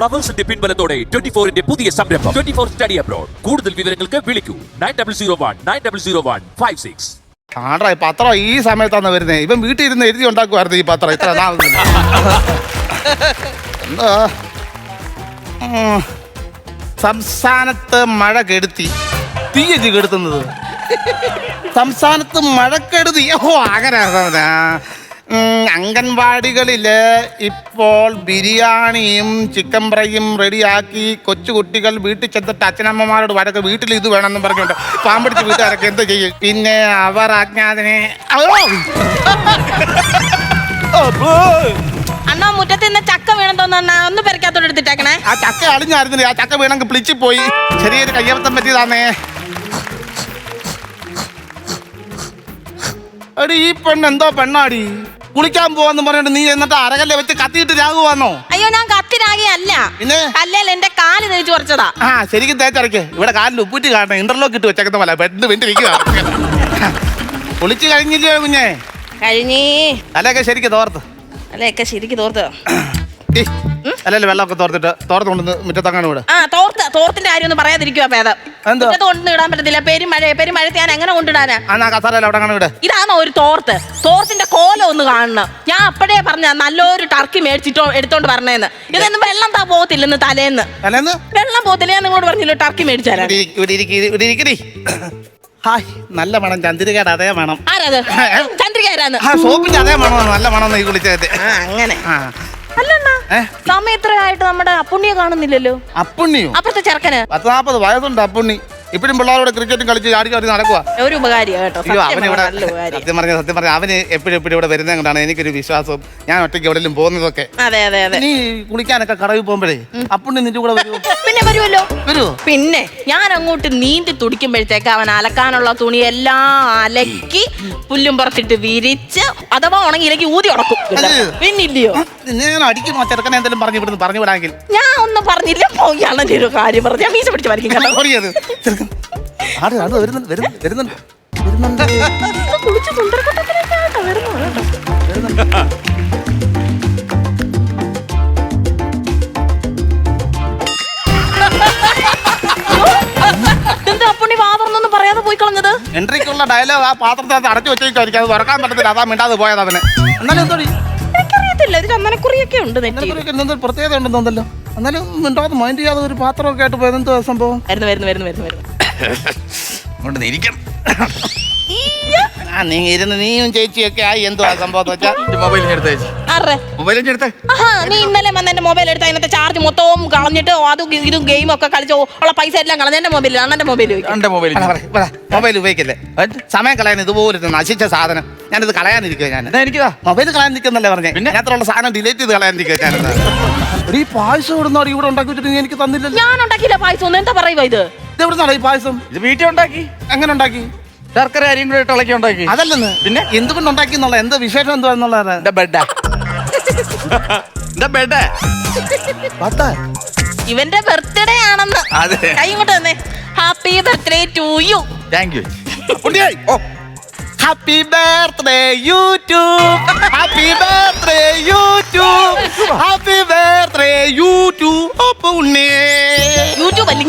ഫ്ലവേഴ്സിന്റെ പിൻബലത്തോടെ twenty ഫോറിന്റെ പുതിയ സംരംഭം. ട്വന്റി ഫോർ സ്റ്റഡി അബ്രോഡ് കൂടുതൽ വിവരങ്ങൾക്ക് വിളിക്കൂ. Nine double zero one nine double zero one five six ആണ്ടാ ഈ പത്രം ഈ സമയത്താണ് വരുന്നത് ഇവൻ വീട്ടിൽ ഇരുന്ന് എഴുതി ഉണ്ടാക്കുമായിരുന്നു ഈ പത്രം. ഇത്ര നാൾ. എന്താ? ഉം. സംസ്ഥാനത്ത് മഴ കെടുത്തി. തീയതി കെടുത്തുന്നത്. സംസ്ഥാനത്ത് മഴ കെടുതി ഓ അങ്ങനെ അംഗൻവാടികളിൽ ഇപ്പോൾ ബിരിയാണിയും ചിക്കൻ ഫ്രൈയും റെഡിയാക്കി കൊച്ചുകുട്ടികൾ വീട്ടിൽ ചെന്നിട്ട് അച്ഛനമ്മമാരോട് വരക്ക് വീട്ടിൽ ഇത് വേണമെന്ന് പറഞ്ഞുകൊണ്ട് പാമ്പടിച്ച് വീട്ടുകാരൊക്കെ എന്ത് ചെയ്യും? പിന്നെ അവർ അജ്ഞാതനെ! അണ്ണാ മുറ്റത്ത് നിന്ന് ചക്ക വീണെന്തോന്നാ ഒന്ന് പെരക്കാത്തോട് എടുത്തിട്ടേക്കണേ. ആ ചക്ക അളിഞ്ഞായിരുന്നില്ല? ആ ചക്ക വീണെങ്കിൽ പിളിച്ചു പോയി. ചെറിയൊരു കയ്യബദ്ധം പറ്റിയതാന്നേ. എടി ഈ പെണ്ണ് എന്തോ പെണ്ണാടി? കുളിക്കാൻ പോവാന്ന് പറഞ്ഞിട്ട് നീ എന്നിട്ട് അരകല്ലെ വെച്ച് കത്തിയിട്ട് രാകുവാന്നോ? അയ്യോ ഞാൻ കത്തിരാകിയല്ല പിന്നെ? കല്ലേൽ എന്റെ കാൽ തേച്ച് കുറച്ചതാ. ആ ശരിക്കും തേച്ചറക്കേ ഇവിടെ കാലിൽ ഉപ്പിട്ട് കാണണം ഇന്റർലോക്ക് ഇട്ട് വെച്ചേക്കുന്ന പോലെ ബെഡ് വെണ്ടി നിൽക്കുക കുളിച്ച് കഴിഞ്ഞില്ലയോ കുഞ്ഞേ? കഴിഞ്ഞി. തലയൊക്കെ ശരിക്കും തോർത്ത്. അല്ലേക്കെ ശരിക്ക് തോർത്ത്. അല്ലല്ലേ വെള്ളമൊക്കെ തോർത്തിട്ട് തോർത്ത് കൊണ്ടുവന്ന് ഇവിടെ വിട്. ആ തോർത്ത്. തോർത്തിന്റെ കാര്യം ഒന്നും പറയാതിരിക്കുവാ ഭേദം? മുറ്റത്ത് കൊണ്ടു ഇടാൻ പറ്റത്തില്ല. പെരുമഴ പെരുമഴത്ത് ഞാൻ എങ്ങനെ കൊണ്ടിടാനാ? ആ നാ കസാരല്ല അവിടെ അങ്ങനെ വിട്. ഇതാണോ ഒരു തോർത്ത്? തോർത്തിന്റെ കോലം ഒന്ന് കാണണം. ഞാൻ അപ്പഴേ പറഞ്ഞ നല്ലൊരു ടർക്കി മേടിച്ചിട്ടോ എടുത്തോണ്ട് പറഞ്ഞേന്ന് ഇതൊന്നും വെള്ളം താ പോകത്തില്ലെന്ന് തലേന്ന്. വെള്ളം പോകത്തില്ല. ഞാൻ നിങ്ങളോട് പറഞ്ഞില്ല ടർക്കി മേടിച്ചു തരാൻ ഇവിടെ ഇരി- ഇവിടെ ഇരിക്ക്, ഇവിടെ ഇരിക്കടി. ഹായ് നല്ല മണം. ചന്ദ്രികയുടെ അതേ മണം. ആരത്? ചന്ദ്രിക ആരാന്ന്? ആ സോപ്പിന്റെ അതേ മണമാണ്. നല്ല മണം നീ കുളിച്ചത് ആ അങ്ങനെ. ആ. അല്ലണ്ണ സമയം എത്രയായിട്ട് നമ്മുടെ അപ്പുണ്ണിയെ കാണുന്നില്ലല്ലോ. അപ്പുണ്ണിയോ? അപ്പുറത്തെ ചെറുക്കന്. പത്ത് നാപ്പത് വയസ്സുണ്ട് അപ്പുണ്ണി. ഇപ്പോഴും പിള്ളേരോട് ക്രിക്കറ്റും കളിച്ച് ചാടി ചാടി നടക്കുക ഒരു ഉപകാരിയാ കേട്ടോ. അയ്യോ സത്യം അവന് ഇവിടെ പറഞ്ഞാ നല്ല ഉപകാരി. സത്യം പറഞ്ഞ സത്യം പറഞ്ഞ അവന് എപ്പോഴും എപ്പോഴും ഇവിടെ വരുന്നത് കൊണ്ടാണ് എനിക്കൊരു വിശ്വാസം ഞാൻ ഒറ്റയ്ക്ക് എവിടെയും പോകുന്നതൊക്കെ. അതെ അതെ അതെ. നീ കുളിക്കാനൊക്കെ കടവിൽ പോകുമ്പോഴേ അപ്പുണ്ണി നിന്റെ കൂടെ വരുമോ പിന്നെ വരുമല്ലോ വരുമോ പിന്നെ ഞാൻ അങ്ങോട്ട് നീന്തി തുടിക്കുമ്പോഴത്തേക്ക് അവൻ അലക്കാനുള്ള തുണിയെല്ലാം അലക്കി പുല്ലും പുറത്തിട്ട് വിരിച്ച് അഥവാ ഉണങ്ങിയില്ലെങ്കിൽ ഊതി ഉടക്കും അത്. പിന്നില്ലയോ? നിന്നെ ഞാൻ അടിക്കുമോ ചെറുക്കനെ എന്തെങ്കിലും പറഞ്ഞു ഇവിടുന്ന് പറഞ്ഞു വിടാമെങ്കിൽ ഞാൻ ഒന്നും പറഞ്ഞില്ല. പോയാണ് ഒരു കാര്യം പറഞ്ഞു. ഞാൻ മീശ പിടിച്ച് വരയ്ക്കും കേട്ടോ. ചെറുക്കൻ ആട് ആട് വരുന്നുണ്ട് വരുന്നുണ്ട് വരുന്നുണ്ട്. വരുന്നുണ്ട്. കുളിച്ച് സുന്ദരക്കുട്ടത്തിലേക്ക് ആട്ടോ വരുന്നു. കേട്ടോ. ഇതെന്താ അപ്പുണ്ണി വാ പറയാതെ പോയി കളഞ്ഞത്? എൻട്രിക്കുള്ള ഡയലോഗ് ആ പാത്രത്തിനകത്ത് അടച്ചു വെച്ചേക്കായിരിക്കും അത് തുറക്കാൻ പറ്റത്തില്ല. അതാ മിണ്ടാതെ പോയത് അവന് എന്നാലും എന്തോ എനിക്കറിയത്തില്ല. ഒരു ചന്ദനക്കുറിയൊക്കെ ഉണ്ട് പ്രത്യേകത ഉണ്ടെന്നല്ലോ എന്നാലും മിണ്ടാതെ മൈൻഡ് ചെയ്യാതെ ഒരു പാത്രമൊക്കെ ആയിട്ട് പോയത് എന്തോ സംഭവം? വരുന്നു വരുന്നു വരുന്നു വരുന്നു വരുന്നു. ഇരിക്കണം ആ നീ ഇരുന്ന് നീയും ചേച്ചിയൊക്കെ ആയി. എന്തുവാ സംഭവം എന്ന് മൊബൈൽ എടുത്തേ ആരുടെ? മൊബൈൽ എടുത്തേ. ആഹാ നീ ഇന്നലെ വന്ന് എന്റെ മൊബൈൽ എടുത്ത്. അതിനകത്ത് ചാർജ് മൊത്തവും കളഞ്ഞിട്ട് അതും ഇതും ഗെയിം ഒക്കെ കളിച്ച് ഉള്ള പൈസ എല്ലാം കളഞ്ഞ എന്റെ മൊബൈലിൽ അണ്ണന്റെ മൊബൈൽ എന്റെ മൊബൈൽ മൊബൈൽ ഉപയോഗിക്കല്ലേ? സമയം കളയാൻ ഇതുപോലെ നശിച്ച സാധനം. ഞാനിത് കളയാനിരിക്കുക ഞാൻ എനിക്കതാ? മൊബൈൽ കളയാനിരിക്കുന്നല്ലേ പറഞ്ഞേ? പിന്നെ? അത്രയുള്ള സാധനം ഡിലീറ്റ് ചെയ്ത് കളയാനിരിക്കുക ഞാനിത്. ഈ പായസം ഇവിടുന്നോ ഇവിടെ ഉണ്ടാക്കി വെച്ചിട്ട് നീ എനിക്ക് തന്നില്ലല്ലോ? ഞാൻ ഉണ്ടാക്കിയില്ല പായസം. ഒന്നും എന്താ പറയുക ഇത്? ഇത് എവിടുന്നാണ് ഈ പായസം? ഇത് വീട്ടിൽ ഉണ്ടാക്കി. എങ്ങനെ ഉണ്ടാക്കി? ശർക്കര അരിയും കൂടെ ഇട്ട് ഇളക്കി ഉണ്ടാക്കി. അതല്ലെന്ന്. പിന്നെ? എന്തുകൊണ്ട് ഉണ്ടാക്കി എന്നുള്ള എന്താ വിശേഷം എന്തുവാ എന്നുള്ളതാണ് എന്റെ ബെഡാ എന്റെ ബെഡ് ഇവന്റെ ബർത്ത്ഡേ ആണെന്ന്. അതെ. കൈ ഇങ്ങോട്ട് തന്നെ happy birthday to you thank you oh. Happy birthday YouTube happy birthday YouTube happy birthday YouTube അപ്പൊ ഉണ്ണേ യൂട്യൂബ് അല്ല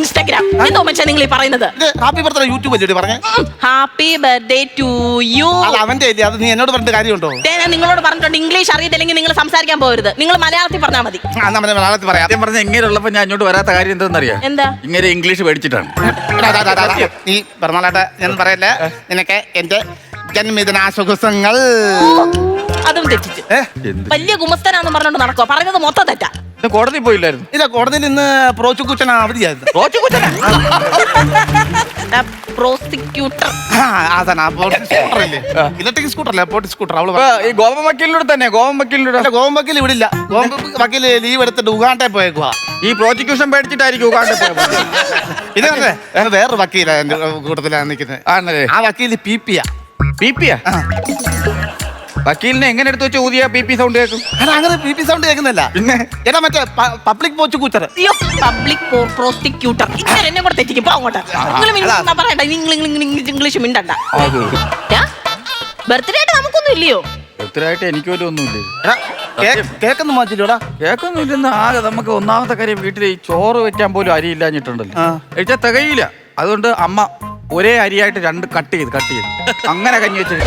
ഇൻസ്റ്റാഗ്രാം എന്തോ മനുഷ്യ നിങ്ങൾ ഈ പറയുന്നത് ഹാപ്പി ബർത്ത്ഡേ യൂട്യൂബ് അല്ലേ പറഞ്ഞേ? Happy birthday to you. അവന്റെ അല്ലേ? അത് നീ എന്നോട് പറഞ്ഞ കാര്യമുണ്ടോ? ഞാൻ നിങ്ങളോട് പറഞ്ഞിട്ടുണ്ട് ഇംഗ്ലീഷ് അറിയത്തില്ലെങ്കിൽ നിങ്ങൾ സംസാരിക്കാൻ പോകരുത്. നിങ്ങൾ മലയാളത്തിൽ പറഞ്ഞാൽ മതി. ആ നമ്മൾ മലയാളത്തിൽ പറയാം. ആദ്യം പറഞ്ഞ ഇങ്ങനെ ഉള്ളപ്പോൾ ഞാൻ അങ്ങോട്ട് വരാത്ത കാര്യം എന്താണെന്നറിയാം എന്താ? ഇങ്ങനെ ഇംഗ്ലീഷ് പഠിച്ചിട്ടാണ് നീ പറഞ്ഞാലാട്ടെ ഞാൻ പറയല്ലേ? നിനക്ക് എന്റെ ജന്മദിനാശുഖങ്ങൾ അതും തെറ്റിച്ച്. എന്ത്? വലിയ ഗുമസ്തനാന്ന് പറഞ്ഞോണ്ട് നടക്കോ പറഞ്ഞത് മൊത്തം തെറ്റാ. ഇത് കോടതി പോയില്ലായിരുന്നു. ഇല്ല കോടതിയിൽ ഇന്ന് പ്രോസിക്യൂഷൻ അവധിയായിരുന്നു. റോച്ചു കുച്ചനാ പ്രോസിക്യൂട്ടർ. ആ, അതാണ് ഇലക്ട്രിക് സ്കൂട്ടർ അല്ലേ പോട്ടി സ്കൂട്ടർ അവൾ ഇപ്പൊ ഈ ഗോപം തന്നെ ഗോപം വക്കീലിനോട് അല്ല വക്കീൽ ഇവിടെ ഇല്ല. ഗോവൻ വക്കീൽ ലീവ് എടുത്തിട്ട് ഉഗാണ്ടെ പോയേക്കുക ഈ പ്രോസിക്യൂഷൻ പേടിച്ചിട്ടായിരിക്കും ഉഗാണ്ട പോയത്. ഇത് കണ്ടേ? വേറൊരു എന്റെ കൂട്ടത്തിലാണ് നിൽക്കുന്നത് ആണല്ലേ? ആ വക്കീൽ പി പിയാ പി പിയാ വക്കീലിനെ എങ്ങനെ എടുത്ത് വെച്ച് ഊതിയ ബി പി സൗണ്ട് കേൾക്കും? അല്ല അങ്ങനെ ബി പി സൗണ്ട് കേൾക്കുന്നില്ല പിന്നെ? എടാ മറ്റേ പബ്ലിക് പോച്ച് കൂച്ചർ അയ്യോ പബ്ലിക് പ്രോസിക്യൂട്ടർ ഇങ്ങനെ എന്നെ കൂടെ തെറ്റിക്കും. പോ അങ്ങോട്ട്. നിങ്ങൾ പറയണ്ട നിങ്ങൾ ഇംഗ്ലീഷ് ഇംഗ്ലീഷ് മിണ്ടണ്ട. ബർത്ത്ഡേ ആയിട്ട് നമുക്കൊന്നും ഇല്ലയോ? എത്രയായിട്ട് എനിക്ക് പോലും ഒന്നുമില്ലേ കേക്കൊന്നും മാറ്റില്ലോടാ കേക്കൊന്നും ഇല്ലെന്ന് ആകെ നമുക്ക് ഒന്നാമത്തെ കാര്യം വീട്ടിൽ ഈ ചോറ് വെക്കാൻ പോലും അരി ഇല്ലാഞ്ഞിട്ടുണ്ടല്ലോ. കഴിച്ചാൽ തികയില്ല. അതുകൊണ്ട് അമ്മ ഒരേ അരിയായിട്ട് രണ്ട് കട്ട് ചെയ്ത് കട്ട് ചെയ്ത്. അങ്ങനെ കഞ്ഞി വെച്ച്